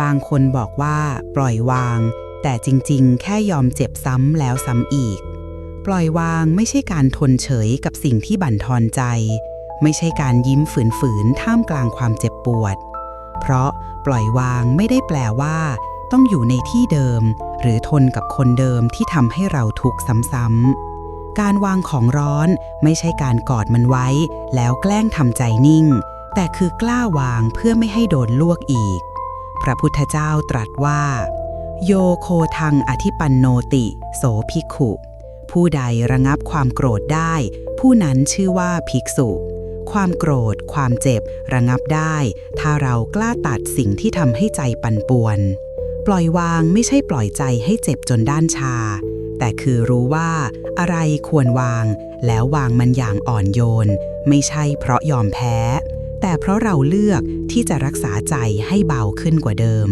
บางคนบอกว่าปล่อยวาง แต่จริงๆ แค่ยอมเจ็บซ้ำแล้วซ้ำอีก ปล่อยวางไม่ใช่การทนเฉยกับสิ่งที่บั่นทอนใจ ไม่ใช่การยิ้มฝืนๆท่ามกลางความเจ็บปวด เพราะปล่อยวางไม่ได้แปลว่า ต้องอยู่ในที่เดิม หรือทนกับคนเดิมที่ทำให้เราทุกข์ซ้ำๆการวางของร้อนไม่ใช่การกอดมันไว้ แล้วแกล้งทำใจนิ่ง แต่คือกล้าวางเพื่อไม่ให้โดนลวกอีก พระพุทธเจ้าตรัสว่า โยโคทังอธิปันโนติ โสภิกขุ ผู้ใดระงับความโกรธได้ ผู้นั้นชื่อว่าภิกษุ ความโกรธ ความเจ็บ ระงับได้ ถ้าเรากล้าตัดสิ่งที่ทำให้ใจปั่นป่วน ปล่อยวางไม่ใช่ปล่อยใจให้เจ็บจนด้านชา แต่คือรู้ว่าอะไรควรวาง แล้ววางมันอย่างอ่อนโยน ไม่ใช่เพราะยอมแพ้ เพราะเราเลือกที่จะรักษาใจให้เบาขึ้นกว่าเดิม